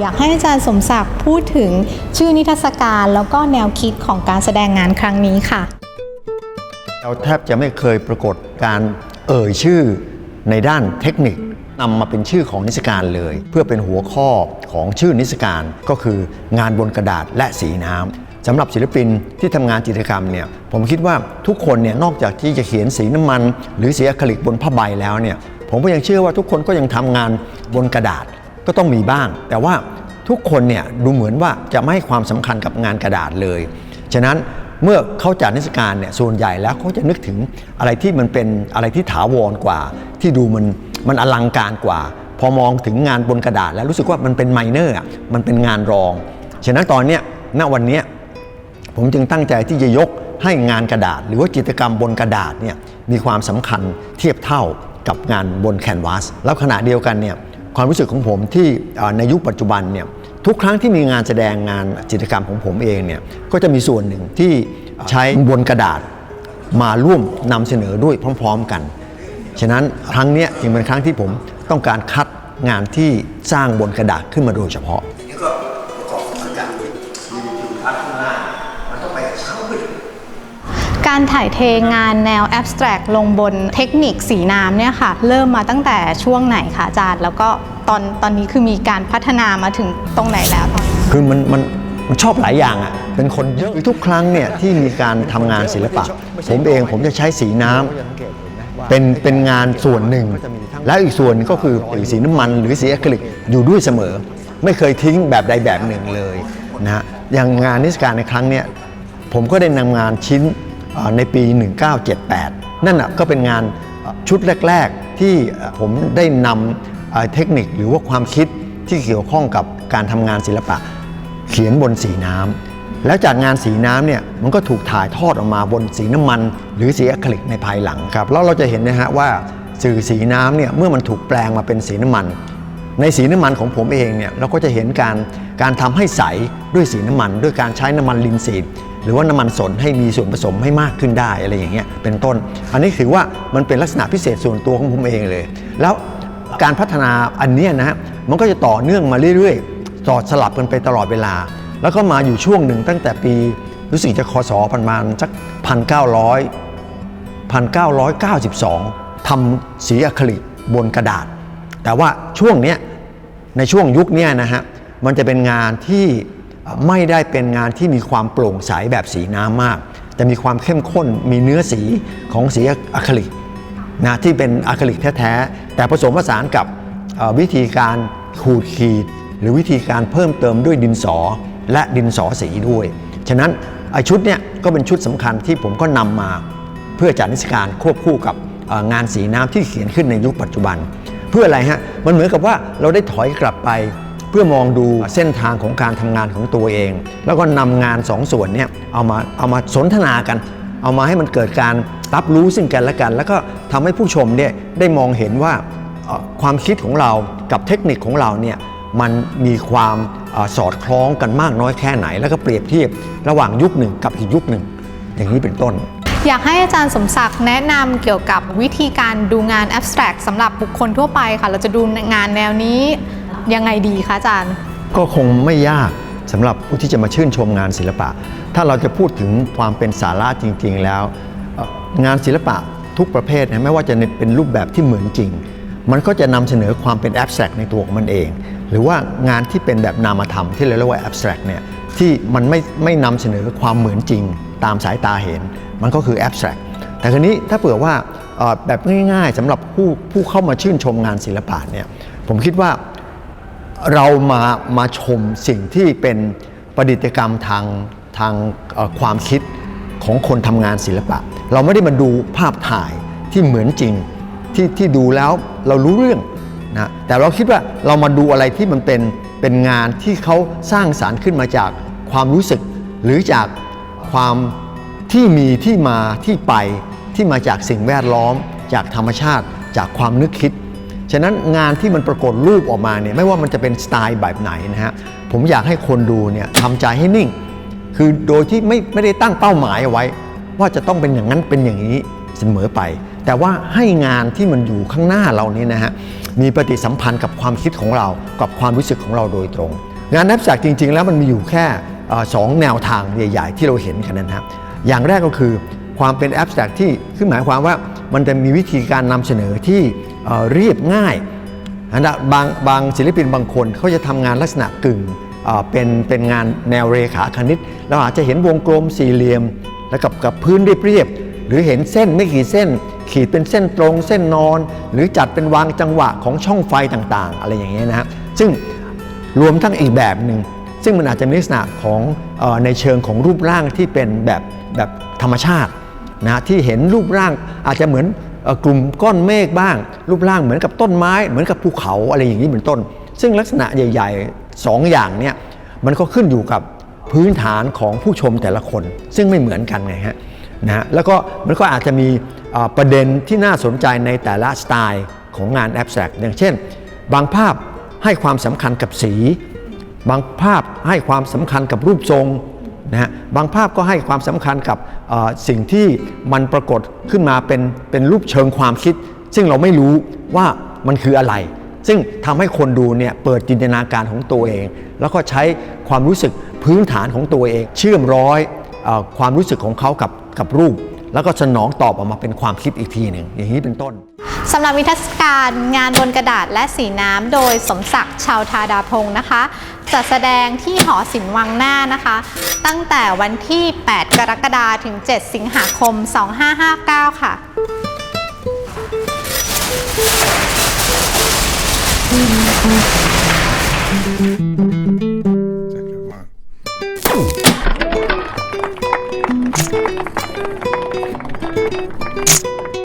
อยากให้อาจารย์สมศักดิ์พูดถึงชื่อนิทรรศการแล้วก็แนวคิดของการแสดงงานครั้งนี้ค่ะ เราแทบจะไม่เคยปรากฏการเอ่ยชื่อในด้านเทคนิคนำมาเป็นชื่อของนิทรรศการเลย เพื่อเป็นหัวข้อของชื่อนิทรรศการก็คืองานบนกระดาษและสีน้ำสำหรับศิลปินที่ทำงานจิตรกรรมเนี่ยผมคิดว่าทุกคนเนี่ยนอกจากที่จะเขียนสีน้ำมัน หรือสีอะคริลิกบนผ้าใบแล้วเนี่ยผมก็ยังเชื่อว่าทุกคนก็ยังทำงานบนกระดาษ ก็ต้องมีบ้าง แต่ว่าทุกคนเนี่ยดูเหมือนว่าจะไม่ให้ความสำคัญกับงานกระดาษเลย ฉะนั้นเมื่อเขาจัดนิทรรศการเนี่ยส่วนใหญ่แล้วเขาจะนึกถึงอะไรที่มันเป็นอะไรที่ถาวรกว่า ที่ดูมันมันอลังการกว่า พอมองถึงงานบนกระดาษแล้วรู้สึกว่ามันเป็นไมเนอร์มันเป็นงานรอง ฉะนั้นตอนเนี้ยณวันนี้ผมจึงตั้งใจที่จะยกให้งานกระดาษ หรือว่าจิตรกรรมบนกระดาษเนี่ยมีความสำคัญเทียบเท่ากับงานบนแคนวาสแล้วขณะเดียวกันเนี่ย ความรู้สึกของผมที่ในยุคปัจจุบันเนี่ยทุกครั้งที่มีงานแสดงงานจิตรกรรมของผมเองเนี่ยก็จะมีส่วนหนึ่งที่ใช้บนกระดาษมาร่วมนำเสนอด้วยพร้อม ๆกัน ฉะนั้นครั้งนี้จึงเป็นครั้งที่ผมต้องการคัดงานที่สร้างบนกระดาษขึ้นมาโดยเฉพาะ การถ่ายเทงานแนวแอบสแตรกลงบนเทคนิคสีน้ำเนี่ยค่ะ เริ่มมาตั้งแต่ช่วงไหนคะอาจารย์ แล้วก็ตอนตอนนี้คือมีการพัฒนามาถึงตรงไหนแล้วตอนนี้คือมันมันมันชอบหลายอย่างอะ เป็นคนเยอะทุกครั้งเนี่ยที่มีการทำงานศิลปะ ผมเองผมจะใช้สีน้ำเป็นเป็นงานส่วนหนึ่ง แล้วอีกส่วนก็คือสีน้ำมันหรือสีอะคริลิกอยู่ด้วยเสมอ ไม่เคยทิ้งแบบใดแบบหนึ่งเลยนะฮะอย่างงานนิทรรศการในครั้งเนี้ยผมก็ได้นำงานชิ้น ในปี 1978 นั่นก็เป็นงานชุดแรก ๆ ที่ผมได้นำเทคนิคหรือว่าความคิดที่เกี่ยวข้องกับการทำงานศิลปะ เขียนบนสีน้ำแล้วจากงานสีน้ำเนี่ยมันก็ถูกถ่ายทอดออกมาบนสีน้ำมัน หรือสีอะคริลิกในภายหลังครับแล้วเราจะเห็นนะฮะว่าสื่อสีน้ำเนี่ยเมื่อมันถูกแปลงมาเป็นสีน้ำมัน ในสีน้ำมันของผมเองเนี่ยเราก็จะเห็นการ การทำให้ใสด้วยสีน้ำมัน ด้วยการใช้น้ำมันลินซีดหรือว่าน้ำมันสนให้มีส่วนผสมให้มากขึ้นได้อะไรอย่างเงี้ยเป็นต้น อันนี้ถือว่ามันเป็นลักษณะพิเศษส่วนตัวของผมเองเลย แล้วการพัฒนาอันเนี้ยนะฮะมันก็จะต่อเนื่องมาเรื่อยๆสอสลับกันไปตลอดเวลา แล้วก็มาอยู่ช่วงหนึ่งตั้งแต่ปีรู้สึกจะคศประมาณสักพันเก้าร้อยพันเก้าร้อยเก้าสิบสองทำสีอะคริลิกบนกระดาษ แต่ว่าช่วงเนี้ยในช่วงยุคนี้นะฮะ มันจะเป็นงานที่ไม่ได้เป็นงานที่มีความโปร่งใสแบบสีน้ำมาก แต่มีความเข้มข้นมีเนื้อสีของสีอะคริลิกนะที่เป็นอะคริลิกแท้ๆ แต่ผสมผสานกับวิธีการขูดขีด หรือวิธีการเพิ่มเติมด้วยดินสอและดินสอสีด้วย ฉะนั้นไอชุดเนี้ยก็เป็นชุดสำคัญที่ผมก็นำมาเพื่อจัดนิทรรศการควบคู่กับงานสีน้ำที่เขียนขึ้นในยุคปัจจุบัน เพื่ออะไรฮะมันเหมือนกับว่าเราได้ถอยกลับไป เพื่อมองดูเส้นทางของการทำงานของตัวเอง แล้วก็นำงานสองส่วนเนี้ยเอามาเอามาสนทนากัน เอามาให้มันเกิดการรับรู้ซึ่งกันและกัน แล้วก็ทำให้ผู้ชมเนี่ยได้มองเห็นว่าความคิดของเรากับเทคนิคของเราเนี่ยมันมีความอสอดคล้องกันมากน้อยแค่ไหน แล้วก็เปรียบเทียบระหว่างยุคหนึ่งกับอีกยุคหนึ่ง อย่างนี้เป็นต้น อยากให้อาจารย์สมศักดิ์แนะนำเกี่ยวกับวิธีการดูงานแอบสแตรกสำหรับบุคคลทั่วไปค่ะ เราจะดูงานแนวนี้ ยังไงดีคะอาจารย์ ก็คงไม่ยากสำหรับผู้ที่จะมาชื่นชมงานศิลปะ ถ้าเราจะพูดถึงความเป็นสาระจริง ๆ แล้วเอ่องานศิลปะทุกประเภทนะไม่ว่าจะเป็นรูปแบบที่เหมือนจริง มันก็จะนำเสนอความเป็นแอบสแตรกในตัวของมันเอง หรือว่างานที่เป็นแบบนามธรรมที่เราเรียกว่าแอบสแตรกเนี่ยที่มันไม่ไม่นำเสนอความเหมือนจริง ตามสายตาเห็น มันก็คือแอบสแตรกแต่ครนี้ถ้าเผื่อว่าเอ่อแบบง่าย ๆสำหรับผู้ผู้เข้ามาชื่นชมงานศิลปะเนี่ยผมคิดว่า เรามามาชมสิ่งที่เป็นประดิษฐกรรมทางทางความคิดของคนทำงานศิลปะ เราไม่ได้มาดูภาพถ่ายที่เหมือนจริงที่ที่ดูแล้วเรารู้เรื่องนะแต่เราคิดว่าเรามาดูอะไรที่มันเป็นเป็นงานที่เขาสร้างสารรค์ขึ้นมาจากความรู้สึก หรือจากความที่มีที่มาที่ไปที่มาจากสิ่งแวดล้อม จากธรรมชาติ จากความนึกคิด ฉะนั้นงานที่มันปรากฏรูปออกมาเนี่ยไม่ว่ามันจะเป็นสไตล์แบบไหนนะฮะผมอยากให้คนดูเนี่ยทำใจให้นิ่ง คือโดยที่ไม่ไม่ได้ตั้งเป้าหมายเอาไว้ ว่าจะต้องเป็นอย่างนั้นเป็นอย่างนี้เสมอไป แต่ว่าให้งานที่มันอยู่ข้างหน้าเรานี้นะฮะมีปฏิสัมพันธ์กับความคิดของเรา กับความรู้สึกของเราโดยตรง งานแอปแ a กจริง ๆ แล้วมันมีอยู่แค่สองแนวทางใหญ่ ๆ ที่เราเห็นกันนะครับอย่างแรกก็คือความเป็นแอปแ a กที่คือหมายความว่ามันจะมีวิธีการนำเสนอที่ เอ่อเรียบง่ายนะบางบางศิลปินบางคนเขาจะทำงานลักษณะกึ่งเป็นเป็นงานแนวเรขาคณิตเราอาจจะเห็นวงกลมสี่เหลี่ยม แล้วกับกับพื้นเรียบๆหรือเห็นเส้นไม่กี่เส้น ขีดเป็นเส้นตรงเส้นนอน หรือจัดเป็นวางจังหวะของช่องไฟต่างๆ อะไรอย่างเงี้ยนะฮะซึ่งรวมทั้งอีกแบบหนึ่งซึ่งมันอาจจะมีลักษณะของในเชิงของรูปร่างที่เป็นแบบแบบธรรมชาตินะที่เห็นรูปร่างอาจจะเหมือน กลุ่มก้อนเมฆบ้าง รูปร่างเหมือนกับต้นไม้ เหมือนกับภูเขาอะไรอย่างนี้เป็นต้น ซึ่งลักษณะใหญ่ๆสองอย่างเนี่ยมันก็ขึ้นอยู่กับพื้นฐานของผู้ชมแต่ละคน ซึ่งไม่เหมือนกันไงฮะนะฮะแล้วก็มันก็อาจจะมีประเด็นที่น่าสนใจในแต่ละสไตล์ของงานแอบแ a กอย่างเช่น บางภาพให้ความสำคัญกับสี บางภาพให้ความสำคัญกับรูปทรงนะฮะบางภาพก็ให้ความสำคัญกับ สิ่งที่มันปรากฏขึ้นมาเป็นเป็นรูปเชิงความคิด ซึ่งเราไม่รู้ว่ามันคืออะไร ซึ่งทำให้คนดูเนี่ยเปิดจินตนาการของตัวเอง แล้วก็ใช้ความรู้สึกพื้นฐานของตัวเอง เชื่อมร้อยอความรู้สึกของเขากับกับรูป แล้วก็สนองตอบออกมาเป็นความคิดอีกทีหนึ่งอย่างนี้เป็นต้นสำหรับนิทรรศการงานบนกระดาษและสีน้ำโดยสมศักดิ์ชาวธาดาพงศ์นะคะ จัดแสดงที่หอศิลป์วังหน้านะคะ ตั้งแต่วันที่ 8 กรกฎาคมถึง 7 สิงหาคม 2559 ค่ะ